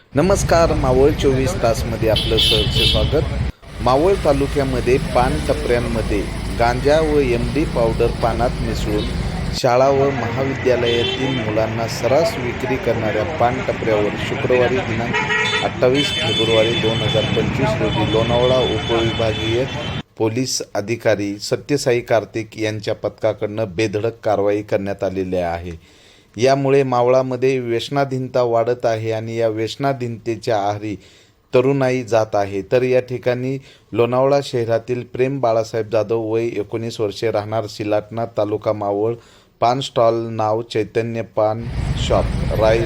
नमस्कार मावळ चोवीस तासमध्ये आपलं सहर्ष स्वागत. मावळ तालुक्यामध्ये पान टपऱ्यांमध्ये गांजा व एम डी पावडर पानात मिसळून शाळा व महाविद्यालयातील मुलांना सरास विक्री करणाऱ्या पान टपऱ्यावर शुक्रवारी दिनांक अठ्ठावीस फेब्रुवारी दोन हजार पंचवीस रोजी लोणावळा उपविभागीय पोलीस अधिकारी सत्यसाई कार्तिक यांच्या पथकाकडनं बेधडक कारवाई करण्यात आलेली आहे. यामुळे मावळामध्ये व्यसनाधीनता वाढत आहे आणि या व्यसनाधीनतेच्या आहारी तरुणाई जात आहे. तर या ठिकाणी लोणावळा शहरातील प्रेम बाळासाहेब जाधव वय एकोणीस वर्षे राहणार सिलाटणा तालुका मावळ पान स्टॉल नाव चैतन्य पान शॉप राय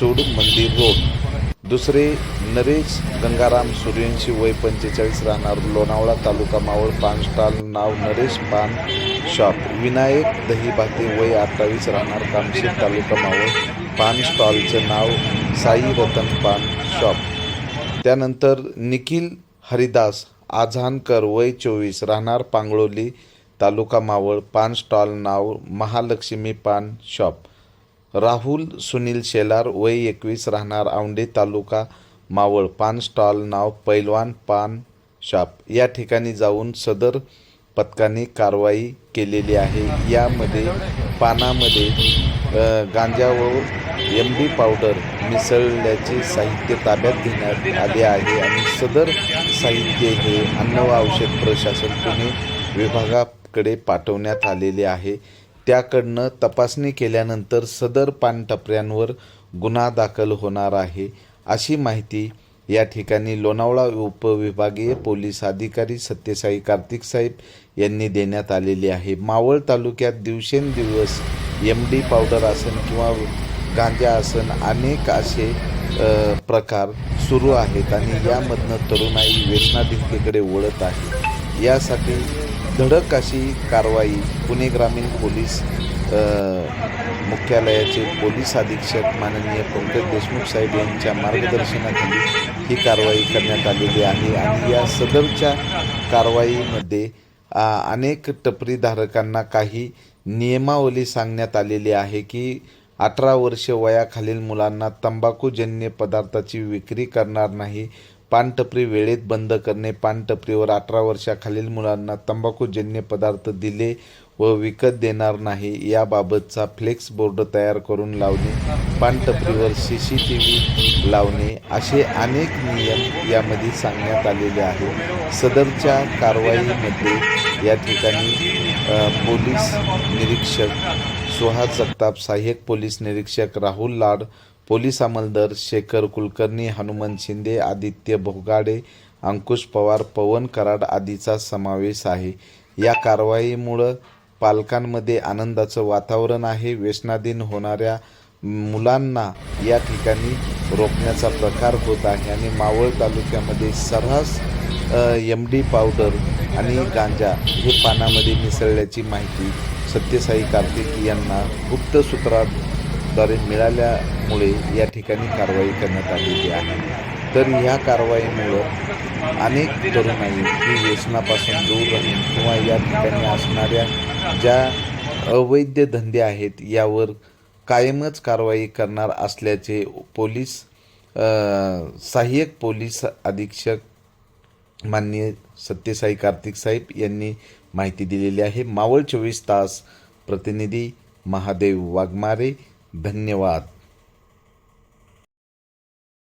चूड मंदिर रोड. दुसरे नरेश गंगाराम सूर्यंशी वय पंचेचाळीस राहणार लोणावळा तालुका मावळ पान स्टॉल. नाव नरेश पान शॉप. विनायक दहीभाते वय अठ्ठावीस राहणार कामशेत तालुका मावळ पान स्टॉलचं नाव साई रतन पान शॉप. त्यानंतर निखिल हरिदास आझानकर वय चोवीस राहणार पांगळोली तालुका मावळ पान स्टॉल नाव महालक्ष्मी पान शॉप. राहुल सुनील शेलार वय एकवीस राहणार औंढे तालुका मावळ. पान स्टॉल नाव पैलवान पान शॉप. या ठिकाणी जाऊन सदर पथकाने कारवाई केलेली आहे. यामध्ये पानामध्ये अ, गांजा व एम डी पावडर मिसळल्याचे साहित्य ताब्यात घेण्यात आले आहे आणि सदर साहित्य हे अन्न व औषध प्रशासन पुणे विभागाकडे पाठवण्यात आलेले आहे. त्याकडनं तपासणी केल्यानंतर सदर पानटपऱ्यांवर गुन्हा दाखल होणार आहे अशी माहिती या ठिकाणी लोणावळा उपविभागीय पोलीस अधिकारी सत्यसाई कार्तिक साहेब यांनी देण्यात आलेली आहे. मावळ तालुक्यात दिवसेंदिवस एम डी पावडर आसन किंवा गांजा आसन अनेक असे प्रकार सुरू आहेत आणि यामधनं तरुणाई व्यसनाधिकतेकडे वळत आहे. यासाठी धडक अशी कारवाई पुणे ग्रामीण पोलीस मुख्यालयाचे पोलीस अधीक्षक माननीय पंकज देशमुख साहेब यांच्या मार्गदर्शनाखाली ही कारवाई करण्यात आलेली आहे आणि या सदरच्या कारवाईमध्ये अनेक टपरीधारकांना काही नियमावली सांगण्यात आलेली आहे की अठरा वर्ष वयाखालील मुलांना तंबाखूजन्य पदार्थाची विक्री करणार नाही. पानटपरी वेळेत बंद करणे पानटपरीवर अठरा वर्षाखालील मुलांना तंबाखूजन्य पदार्थ दिले व विकत देणार नाही याबाबतचा फ्लेक्स बोर्ड तयार करून लावणे पानटपरीवर सी सी टी व्ही लावणे असे अनेक नियम यामध्ये सांगण्यात आलेले आहेत. सदरच्या कारवाईमध्ये या ठिकाणी पोलीस निरीक्षक सुहास जगताप सहाय्यक पोलीस निरीक्षक राहुल लाड पोलीस अंमलदार शेखर कुलकर्णी हनुमंत शिंदे आदित्य भोगाडे अंकुश पवार पवन कराड आदीचा समावेश आहे. या कारवाईमुळं पालकांमध्ये आनंदाचं वातावरण आहे. व्यसनाधीन होणाऱ्या मुलांना या ठिकाणी रोखण्याचा प्रकार होत आहे आणि मावळ तालुक्यामध्ये सर्रास एम डी पावडर आणि गांजा हे पानामध्ये मिसळल्याची माहिती सत्यसाई कार्तिक यांना गुप्त द्वारे मिळाल्यामुळे या ठिकाणी कारवाई करण्यात आलेली आहे. तर ह्या कारवाईमुळं अनेक तरुणाई ही व्यसनापासून दूर राहील किंवा या ठिकाणी असणाऱ्या ज्या अवैध धंदे आहेत यावर कायमच कारवाई करणार असल्याचे पोलीस सहाय्यक पोलीस अधीक्षक माननीय सत्यसाई कार्तिक साहेब यांनी माहिती दिलेली आहे. मावळ चोवीस तास प्रतिनिधी महादेव वाघमारे धन्यवाद